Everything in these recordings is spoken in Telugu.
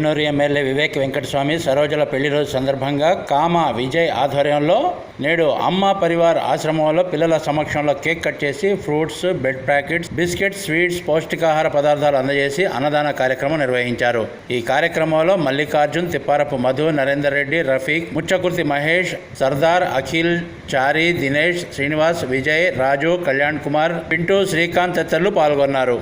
చెన్నూరు ఎమ్మెల్యే వివేక్ వెంకటస్వామి సరోజల పెళ్ళి రోజు సందర్భంగా కామ విజయ్ ఆధ్వర్యంలో నేడు అమ్మ పరివార్ ఆశ్రమంలో పిల్లల సమక్షంలో కేక్ కట్ చేసి fruits bread packets biscuits sweets పౌష్టికాహార పదార్థాలు అందజేసి అన్నదాన కార్యక్రమం నిర్వహించారు. ఈ కార్యక్రమంలో మల్లికార్జున్ తిప్పారపు మధు నరేందర్ రెడ్డి రఫీక్ ముచ్చకుర్తి మహేష్ సర్దార్ అఖిల్ చారి దినేష్ శ్రీనివాస్ విజయ్ రాజు కళ్యాణ్ కుమార్ పింటూ శ్రీకాంత్ తదితరులు పాల్గొన్నారు.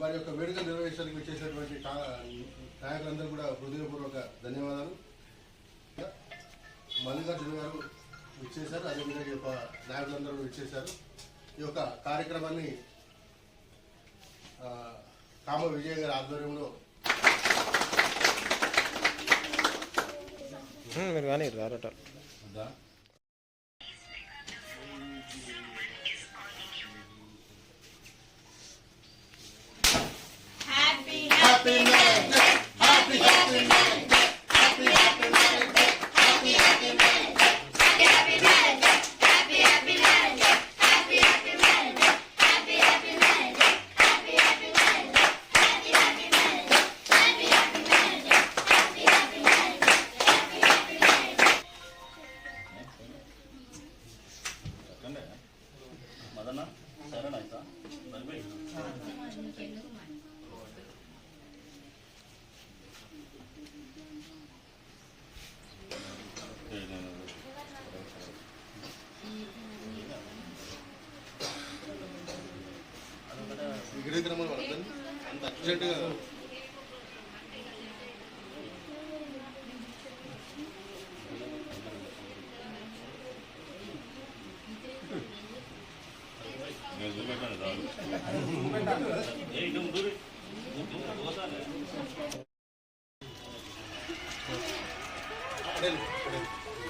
వారి యొక్క వేడుక నిర్వహించడానికి వచ్చేసినటువంటి నాయకులందరూ కూడా హృదయపూర్వక ధన్యవాదాలు. మల్లికార్జున గారు ఇచ్చేశారు అదేవిధంగా ఈ యొక్క నాయకులందరూ ఇచ్చేశారు ఈ యొక్క కార్యక్రమాన్ని కామ విజయ్ గారి ఆధ్వర్యంలో మీరు కానీ రారట.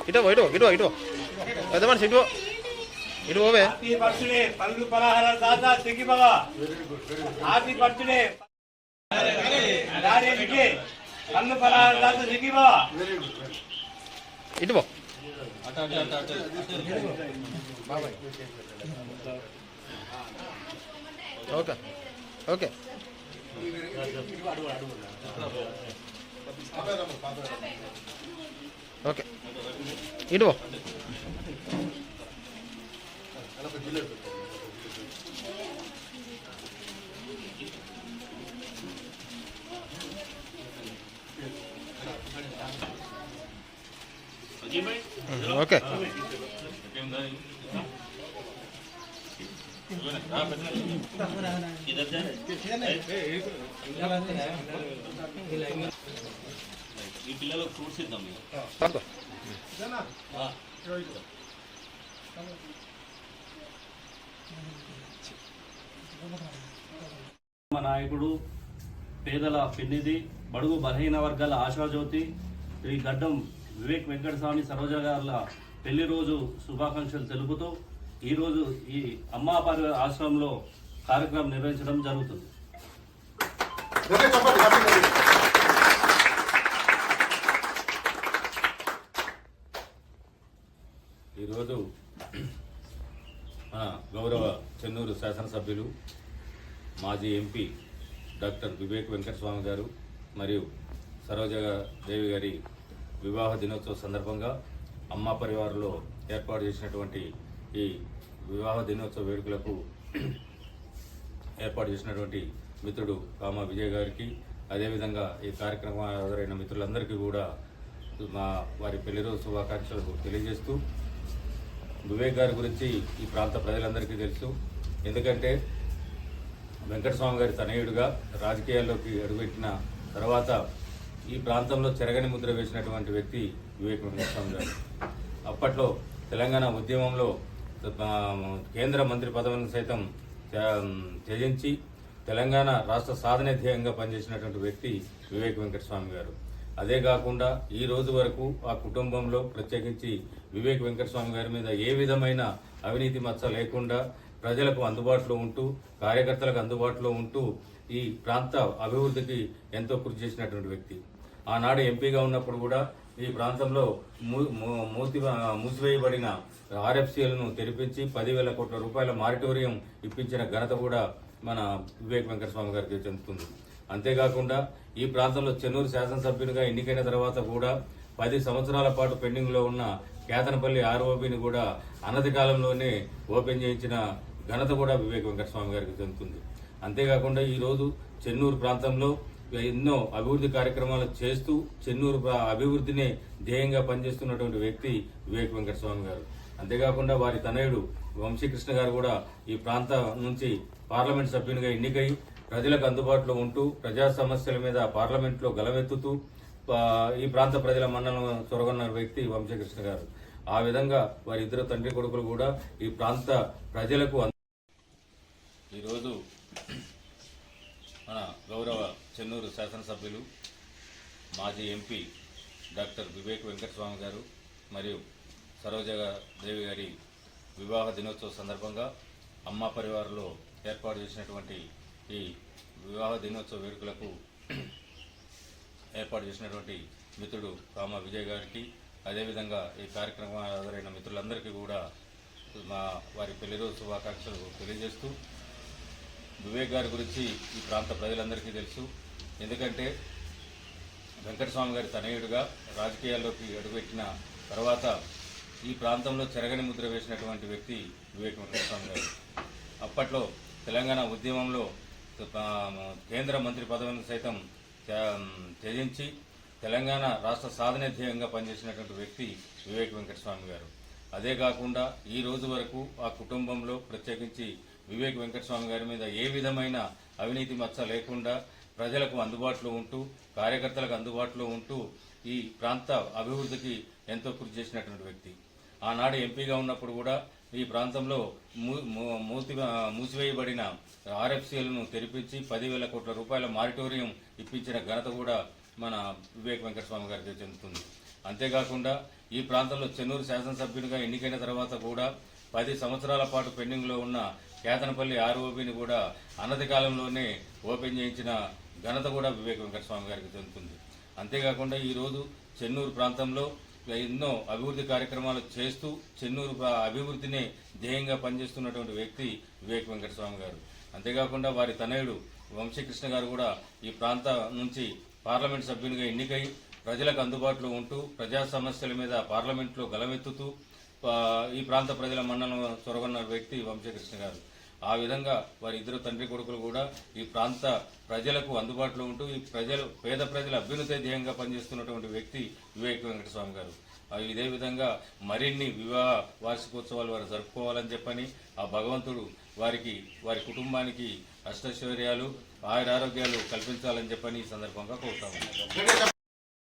ఇటు ఇటు ఇటు ఇటు పెద్ద మనిషి ఇటు ఇటు పోవే. బర్త్డే పళ్ళు పలహారాలు దాదా తెగి బాబా హ్యాపీ బర్త్డే దానికి పళ్ళు పలహారాలు దాదా తెగి బాబా ఇటు పో. ఓకే ఓకే ఓకే ఇటు పో అదొక జిల్లా ఓకే ఈ పిల్లలకు ఫ్రూట్స్ ఇద్దాం మా నాయకుడు పేదల పెన్నిధి బడుగు బలహీన వర్గాల ఆశాజ్యోతి శ్రీ గడ్డం వివేక్ వెంకటస్వామి సరోజ గారుల పెళ్ళి రోజు శుభాకాంక్షలు తెలుపుతూ ఈరోజు ఈ అమ్మా పరి ఆశ్రమంలో కార్యక్రమం నిర్వహించడం జరుగుతుంది. ఈరోజు మన గౌరవ చెన్నూరు శాసనసభ్యులు మాజీ ఎంపీ డాక్టర్ వివేక్ వెంకటస్వామి గారు మరియు సరోజ దేవి గారి వివాహ దినోత్సవ సందర్భంగా అమ్మ పరివారంలో ఏర్పాటు చేసినటువంటి ఈ వివాహ దినోత్సవ వేడుకలకు ఏర్పాటు చేసినటువంటి మిత్రుడు కామ విజయ్ గారికి అదేవిధంగా ఈ కార్యక్రమం ఎదురైన మిత్రులందరికీ కూడా మా వారి పెళ్ళి రోజు శుభాకాంక్షలు తెలియజేస్తూ వివేక్ గారి గురించి ఈ ప్రాంత ప్రజలందరికీ తెలుసు. ఎందుకంటే వెంకటస్వామి గారి తనయుడుగా రాజకీయాల్లోకి అడుగుపెట్టిన తర్వాత ఈ ప్రాంతంలో చెరగని ముద్ర వేసినటువంటి వ్యక్తి వివేక్ వెంకటస్వామి గారు. అప్పట్లో తెలంగాణ ఉద్యమంలో కేంద్ర మంత్రి పదవిని సైతం త్యజించి తెలంగాణ రాష్ట్ర సాధన ధ్యేయంగా పనిచేసినటువంటి వ్యక్తి వివేక్ వెంకటస్వామి గారు. అదే కాకుండా ఈ రోజు వరకు ఆ కుటుంబంలో ప్రత్యేకించి వివేక్ వెంకటస్వామి గారి మీద ఏ విధమైన అవినీతి మచ్చ లేకుండా ప్రజలకు అందుబాటులో ఉంటూ కార్యకర్తలకు అందుబాటులో ఉంటూ ఈ ప్రాంత అభివృద్ధికి ఎంతో కృషి చేసినటువంటి వ్యక్తి. ఆనాడు ఎంపీగా ఉన్నప్పుడు కూడా ఈ ప్రాంతంలో మూ- మూసి మూసివేయబడిన ఆర్ఎఫ్సీలను తెరిపించి పదివేల కోట్ల రూపాయల మారిటోరియం ఇప్పించిన ఘనత కూడా మన వివేక్ వెంకటస్వామి గారికి చెందుతుంది. అంతేకాకుండా ఈ ప్రాంతంలో చెన్నూరు శాసనసభ్యునిగా ఎన్నికైన తర్వాత కూడా పది సంవత్సరాల పాటు పెండింగ్లో ఉన్న కేతనపల్లి ఆర్ఓబిని కూడా అనతి కాలంలోనే ఓపెన్ చేయించిన ఘనత కూడా వివేక్ వెంకటస్వామి గారికి చెందుతుంది. అంతేకాకుండా ఈరోజు చెన్నూరు ప్రాంతంలో ఎన్నో అభివృద్ధి కార్యక్రమాలు చేస్తూ చెన్నూరు అభివృద్ధినే ధ్యేయంగా పనిచేస్తున్నటువంటి వ్యక్తి వివేక్ వెంకటస్వామి గారు. అంతేకాకుండా వారి తనయుడు వంశీకృష్ణ గారు కూడా ఈ ప్రాంతం నుంచి పార్లమెంట్ సభ్యునిగా ఎన్నికై ప్రజలకు అందుబాటులో ఉంటూ ప్రజా సమస్యల మీద పార్లమెంట్లో గలమెత్తుతూ ఈ ప్రాంత ప్రజల మన్నలను చొరగొన్న వ్యక్తి వంశీకృష్ణ గారు. ఆ విధంగా వారి ఇద్దరు తండ్రి కొడుకులు కూడా ఈ ప్రాంత ప్రజలకు అంద- ఈరోజు మన గౌరవ చెన్నూరు శాసనసభ్యులు మాజీ ఎంపీ డాక్టర్ వివేక్ వెంకటస్వామి గారు మరియు సరోజ దేవి గారి వివాహ దినోత్సవ సందర్భంగా అమ్మ పరివారంలో ఏర్పాటు చేసినటువంటి ఈ వివాహ దినోత్సవ వేడుకలకు ఏర్పాటు చేసినటువంటి మిత్రుడు కామ విజయ్ గారికి అదేవిధంగా ఈ కార్యక్రమం ఆధారైన మిత్రులందరికీ కూడా మా వారి పెళ్ళి రోజు శుభాకాంక్షలు తెలియజేస్తూ వివేక్ గారి గురించి ఈ ప్రాంత ప్రజలందరికీ తెలుసు. ఎందుకంటే వెంకటస్వామి గారి తనయుడుగా రాజకీయాల్లోకి అడుగుపెట్టిన తర్వాత ఈ ప్రాంతంలో చెరగని ముద్ర వేసినటువంటి వ్యక్తి వివేక్ వెంకటస్వామి గారు. అప్పట్లో తెలంగాణ ఉద్యమంలో కేంద్ర మంత్రి పదవిని సైతం త్యజించి తెలంగాణ రాష్ట్ర సాధన ధ్యేయంగా పనిచేసినటువంటి వ్యక్తి వివేక్ వెంకటస్వామి గారు. అదే కాకుండా ఈ రోజు వరకు ఆ కుటుంబంలో ప్రత్యేకించి వివేక్ వెంకటస్వామి గారి మీద ఏ విధమైన అవినీతి మచ్చ లేకుండా ప్రజలకు అందుబాటులో ఉంటూ కార్యకర్తలకు అందుబాటులో ఉంటూ ఈ ప్రాంత అభివృద్ధికి ఎంతో కృషి చేసినటువంటి వ్యక్తి. ఆనాడు ఎంపీగా ఉన్నప్పుడు కూడా ఈ ప్రాంతంలో మూ- మూసి మూసివేయబడిన ఆర్ఎఫ్సీలను తెరిపించి పదివేల కోట్ల రూపాయల మారిటోరియం ఇప్పించిన ఘనత కూడా మన వివేక్ వెంకటస్వామి గారికి చెందుతుంది. అంతేకాకుండా ఈ ప్రాంతంలో చెన్నూరు శాసనసభ్యునిగా ఎన్నికైన తర్వాత కూడా పది సంవత్సరాల పాటు పెండింగ్లో ఉన్న కేతనపల్లి ఆర్ఓబిని కూడా అనతి కాలంలోనే ఓపెన్ చేయించిన ఘనత కూడా వివేక్ వెంకటస్వామి గారికి చెందుతుంది. అంతేకాకుండా ఈరోజు చెన్నూరు ప్రాంతంలో ఎన్నో అభివృద్ధి కార్యక్రమాలు చేస్తూ చెన్నూరు అభివృద్ధిని ధ్యేయంగా పనిచేస్తున్నటువంటి వ్యక్తి వివేక్ వెంకటస్వామి గారు. అంతేకాకుండా వారి తనయుడు వంశీకృష్ణ గారు కూడా ఈ ప్రాంత నుంచి పార్లమెంట్ సభ్యునిగా ఎన్నికై ప్రజలకు అందుబాటులో ఉంటూ ప్రజా సమస్యల మీద పార్లమెంట్లో గలమెత్తుతూ ఈ ప్రాంత ప్రజల మన్నను చొరగొన్న వ్యక్తి వంశకృష్ణ గారు. ఆ విధంగా వారి ఇద్దరు తండ్రి కొడుకులు కూడా ఈ ప్రాంత ప్రజలకు అందుబాటులో ఉంటూ ఈ ప్రజలు పేద ప్రజల అభ్యున్నత ధ్యేయంగా పనిచేస్తున్నటువంటి వ్యక్తి వివేక్ వెంకటస్వామి గారు. ఇదే విధంగా మరిన్ని వివాహ వార్షికోత్సవాలు వారు జరుపుకోవాలని చెప్పని ఆ భగవంతుడు వారికి వారి కుటుంబానికి అష్టైశ్వర్యాలు ఆయురారోగ్యాలు కల్పించాలని చెప్పని ఈ సందర్భంగా కోరుతాము